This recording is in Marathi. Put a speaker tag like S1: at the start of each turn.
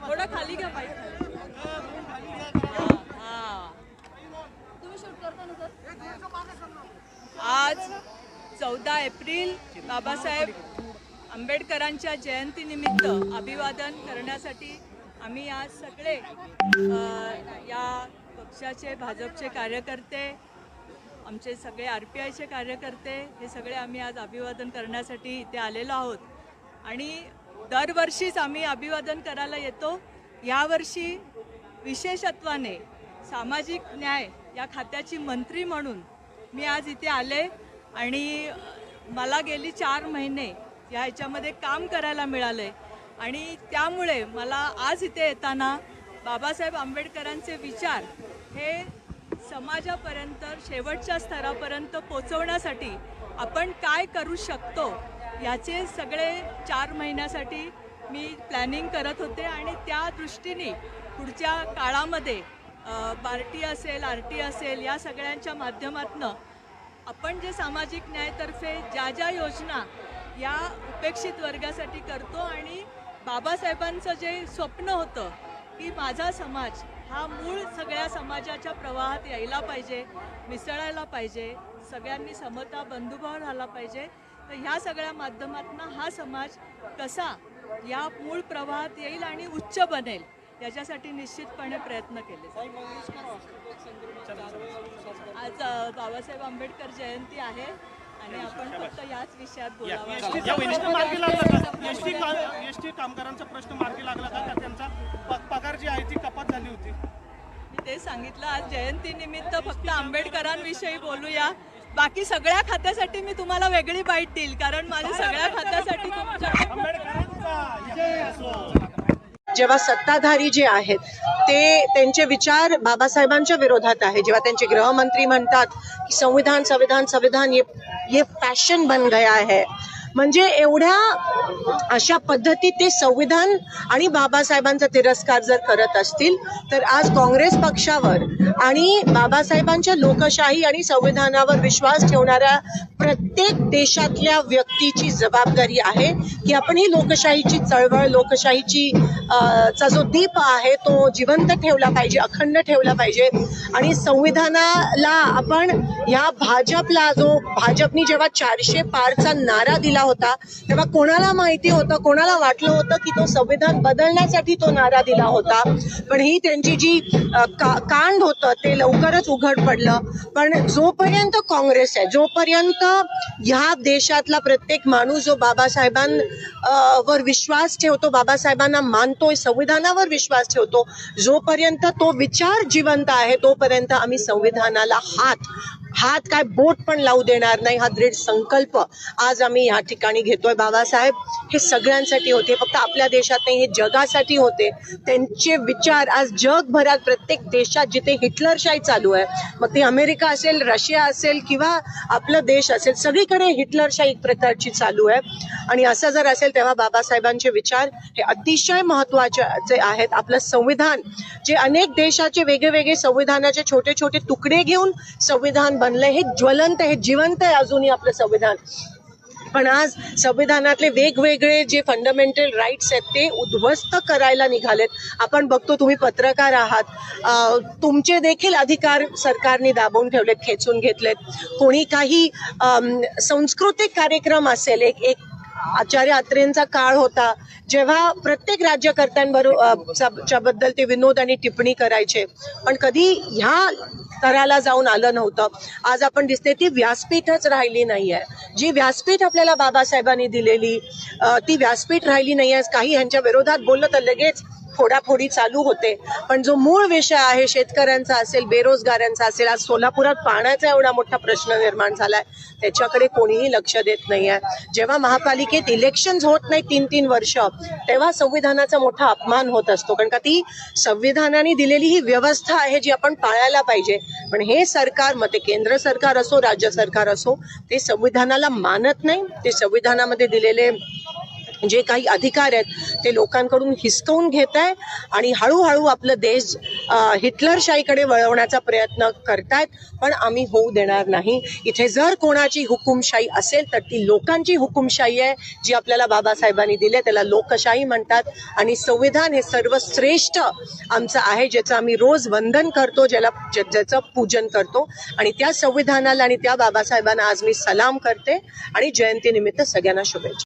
S1: थोडं खाली घ्या पाहिजे आज चौदा एप्रिल बाबासाहेब आंबेडकरांच्या जयंतीनिमित्त अभिवादन करण्यासाठी आम्ही आज सगळे या पक्षाचे भाजपचे कार्यकर्ते आमचे सगळे आर पी आयचे कार्यकर्ते हे सगळे आम्ही आज अभिवादन करण्यासाठी इथे आलेलो आहोत. आणि दरवर्षीच आम्ही अभिवादन करायला येतो. यावर्षी विशेषत्वाने सामाजिक न्याय या खात्याची मंत्री म्हणून मी आज इथे आले आणि मला गेली चार महिने या ह्याच्यामध्ये काम करायला मिळाले. आणि त्यामुळे मला आज इथे येताना बाबासाहेब आंबेडकरांचे विचार हे समाजापर्यंत शेवटच्या स्तरापर्यंत पोचवण्यासाठी आपण काय करू शकतो याचे सगळे चार महिन्यासाठी मी प्लॅनिंग करत होते आणि त्या दृष्टीने पुढच्या काळामध्ये पार्टी असेल आर टी असेल या सगळ्यांच्या माध्यमातनं आपण जे सामाजिक न्यायतर्फे ज्या ज्या योजना या उपेक्षित वर्गासाठी करतो आणि बाबासाहेबांचं जे स्वप्न होतं की माझा समाज हा मूळ सगळ्या समाजाच्या प्रवाहात यायला पाहिजे मिसळायला पाहिजे सगळ्यांनी समता बंधुभाव झाला पाहिजे तर ह्या सगळ्या माध्यमातून हा समाज कसा या मूळ प्रवाहात येईल आणि उच्च बनेल याच्यासाठी निश्चितपणे प्रयत्न केले आज बाबासाहेब आंबेडकर जयंती आहे आणि आपण फक्त याच विषयात बोलावं
S2: कामगारांचा प्रश्न मार्गी लागला का? त्यांचा पगार जी आहे ती कपात झाली होती?
S1: मी ते सांगितलं आज जयंतीनिमित्त फक्त आंबेडकरांविषयी बोलूया. बाकी सगळ्या खात्यासाठी मी तुम्हाला वेगळी बाईट देईल कारण माझ्या सगळ्या खात्यासाठी
S3: जेव्हा सत्ताधारी जे आहेत ते त्यांचे विचार बाबासाहेबांच्या विरोधात आहे. जेव्हा त्यांचे गृहमंत्री म्हणतात की संविधान संविधान संविधान ये ये फॅशन बन गया है. म्हणजे एवढ्या अशा पद्धतीत ते संविधान आणि बाबासाहेबांचा तिरस्कार जर करत असतील तर आज काँग्रेस पक्षावर आणि बाबासाहेबांच्या लोकशाही आणि संविधानावर विश्वास ठेवणाऱ्या प्रत्येक देशातल्या व्यक्तीची जबाबदारी आहे की आपण ही लोकशाहीची चळवळ लोकशाहीची चा जो दीप आहे तो जिवंत ठेवला पाहिजे अखंड ठेवला पाहिजे. आणि संविधानाला आपण या भाजपला जो भाजपनी जेव्हा चारशे पारचा नारा दिला होता तेव्हा कोणाला माहिती होतं कोणाला वाटलं होतं की तो संविधान बदलण्यासाठी तो नारा दिला होता. पण ही त्यांची जी का- कांड होतं ते लवकरच उघड पडलं. पण जोपर्यंत काँग्रेस आहे जोपर्यंत ह्या देशातला प्रत्येक माणूस जो बाबासाहेबां वर विश्वास ठेवतो बाबासाहेबांना मानतोय संविधानावर विश्वास ठेवतो जोपर्यंत तो विचार जिवंत आहे तोपर्यंत आम्ही संविधानाला हात हात काय बोट पण लावू देणार नाही हा दृढ संकल्प आज आम्ही या ठिकाणी घेतोय. बाबासाहेब हे सगळ्यांसाठी होते फक्त आपल्या देशात नाही हे जगासाठी होते. त्यांचे विचार आज जगभरात प्रत्येक देशात जिथे हिटलरशाही चालू आहे मग ती अमेरिका असेल रशिया असेल किंवा आपलं देश असेल सगळीकडे हिटलरशाही एक प्रकारची चालू आहे. आणि असं जर असेल तेव्हा बाबासाहेबांचे विचार हे अतिशय महत्त्वाचे आहेत. आपलं संविधान जे अनेक देशाचे वेगळे वेगळे संविधानाचे छोटे छोटे तुकडे घेऊन संविधान बनलंय हे ज्वलंत हे जिवंत आहे अजूनही आपलं संविधान. पण आज संविधानातले वेगवेगळे जे फंडामेंटल राईट्स आहेत ते उद्ध्वस्त करायला निघालेत. आपण बघतो तुम्ही पत्रकार आहात. तुमचे देखील अधिकार सरकारने दाबून ठेवलेत खेचून घेतलेत. कोणी काही सांस्कृतिक कार्यक्रम असेल एक एक आचार्य अत्रेंचा काळ होता जेव्हा प्रत्येक राज्यकर्त्यांबरोबरबद्दल ते विनोद आणि टिप्पणी करायचे. पण कधी ह्या स्तराला जाऊन आलं नव्हतं. आज आपण दिसते ती व्यासपीठच राहिली नाही आहे जी व्यासपीठ आपल्याला बाबासाहेबांनी दिलेली ती व्यासपीठ राहिली नाही आहे काही ह्यांच्या विरोधात बोललं तर लगेच फोडाफोडी चालू होते. पण जो मूळ विषय आहे शेतकऱ्यांचा असेल बेरोजगारांचा असेल आज सोलापुरात पाण्याचा एवढा मोठा प्रश्न निर्माण झालाय. त्याच्याकडे कोणीही लक्ष देत नाहीये. जेव्हा महापालिकेत इलेक्शन होत नाही तीन तीन वर्ष तेव्हा संविधानाचा मोठा अपमान होत असतो. कारण का ती संविधानाने दिलेली ही व्यवस्था आहे जी आपण पाळायला पाहिजे. पण हे सरकार मग ते केंद्र सरकार असो राज्य सरकार असो ते संविधानाला मानत नाही. ते संविधानामध्ये दिलेले जे काही अधिकार आहेत ते लोकांकडून हिसकवून घेत आहे आणि हळूहळू आपलं देश हिटलरशाहीकडे वळवण्याचा प्रयत्न करतायत. पण आम्ही होऊ देणार नाही. इथे जर कोणाची हुकुमशाही असेल तर ती लोकांची हुकुमशाही आहे जी आपल्याला बाबासाहेबांनी दिली आहे. त्याला लोकशाही म्हणतात आणि संविधान हे सर्वश्रेष्ठ आमचं आहे ज्याचं आम्ही रोज वंदन करतो ज्याला ज्याचं पूजन करतो. आणि त्या संविधानाला आणि त्या बाबासाहेबांना आज मी सलाम करते आणि जयंतीनिमित्त सगळ्यांना शुभेच्छा.